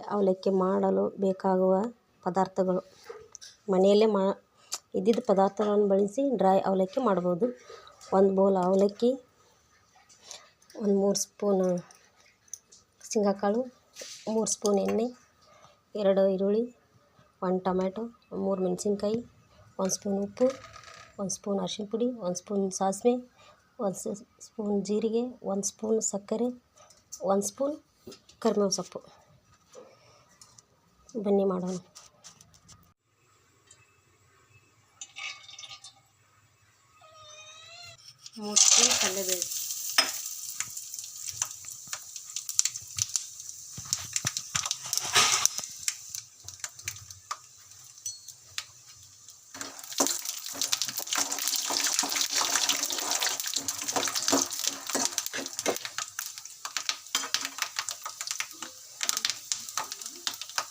ಅವಲಕ್ಕಿ ಮಾಡಲು ಬೇಕಾಗುವ ಪದಾರ್ಥಗಳು. ಮನೆಯಲ್ಲೇ ಮಾ, ಇದ್ದಿದ್ದ ಪದಾರ್ಥಗಳನ್ನು ಬಳಸಿ ಡ್ರೈ ಅವಲಕ್ಕಿ ಮಾಡ್ಬೋದು. ಒಂದು ಬೌಲ್ ಅವಲಕ್ಕಿ, ಒಂದು ಮೂರು ಸ್ಪೂನ್ ಶೇಂಗಾಕಾಳು, ಮೂರು ಸ್ಪೂನ್ ಎಣ್ಣೆ, ಎರಡು ಈರುಳ್ಳಿ, ಒಂದು ಟೊಮ್ಯಾಟೊ, ಮೂರು ಮೆಣಸಿನ್ಕಾಯಿ, ಒಂದು ಸ್ಪೂನ್ ಉಪ್ಪು, ಒಂದು ಸ್ಪೂನ್ ಅರಿಶಿನ ಪುಡಿ, ಒಂದು ಸ್ಪೂನ್ ಸಾಸಿವೆ, ಒಂದು ಸ್ಪೂನ್ ಜೀರಿಗೆ, ಒಂದು ಸ್ಪೂನ್ ಸಕ್ಕರೆ, ಒಂದು ಸ್ಪೂನ್ ಕರಿಬೇವು ಸೊಪ್ಪು. ಬನ್ನಿ ಮಾಡೋಣ ಮೂರು ಸ್ಪೂನ್ ಕಡಲೆಬೇಳೆ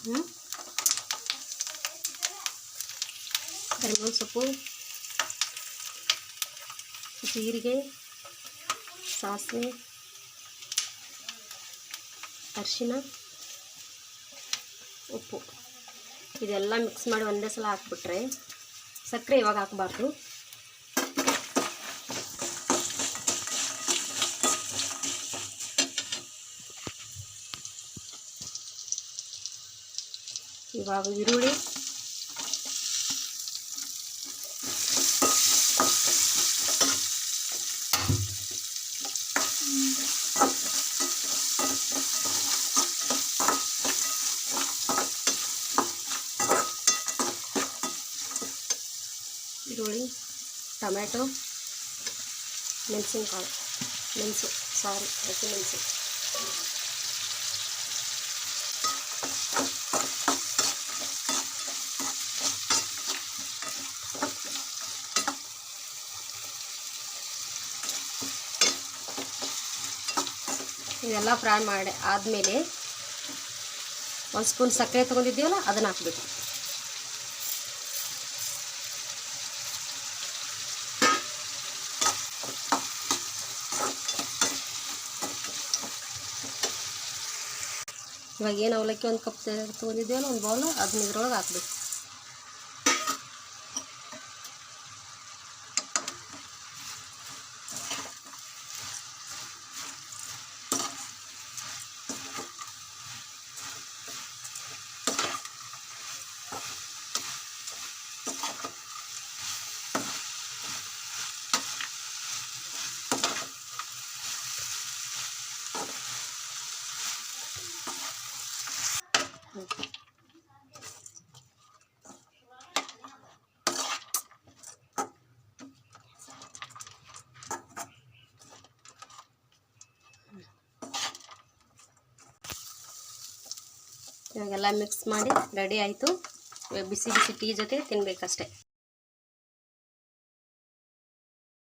ಹ್ಞೂ ಕರಿಬೇವು ಸೊಪ್ಪು ಜೀರಿಗೆ, ಸಾಸಿವೆ, ಅರಿಶಿನ, ಉಪ್ಪು. ಇದೆಲ್ಲ ಮಿಕ್ಸ್ ಮಾಡಿ ಒಂದೇ ಸಲ ಹಾಕ್ಬಿಟ್ರೆ ಸಕ್ಕರೆ ಇವಾಗ ಹಾಕಬಾರ್ದು. ಇವಾಗ ಈರುಳ್ಳಿ ಈರುಳ್ಳಿ, ಟೊಮ್ಯಾಟೊ, ಮೆಣಸಿನ್ಕಾಳು, ಮೆಣಸು, ಸಾರಿ ಹಸಿಮೆಣಸು ಇದೆಲ್ಲ ಫ್ರೈ ಮಾಡಿ ಆದಮೇಲೆ ಒಂದು ಸ್ಪೂನ್ ಸಕ್ಕರೆ ತೊಗೊಂಡಿದ್ದೀವಲ್ಲ, ಅದನ್ನು ಹಾಕ್ಬೇಕು. ಇವಾಗ ಏನು ಅವಲಕ್ಕಿ ಒಂದು ಕಪ್ ತೊಗೊಂಡಿದ್ದೀವಲ್ಲ ಒಂದು ಬೌಲು ಅದನ್ನ ಇದ್ರೊಳಗೆ ಹಾಕ್ಬೇಕು. ಇವಾಗೆಲ್ಲ ಮಿಕ್ಸ್ ಮಾಡಿ ರೆಡಿ ಆಯಿತು ಇವಾಗ ಬಿಸಿ ಬಿಸಿ ಟೀ ಜೊತೆ ತಿನ್ನಬೇಕಷ್ಟೆ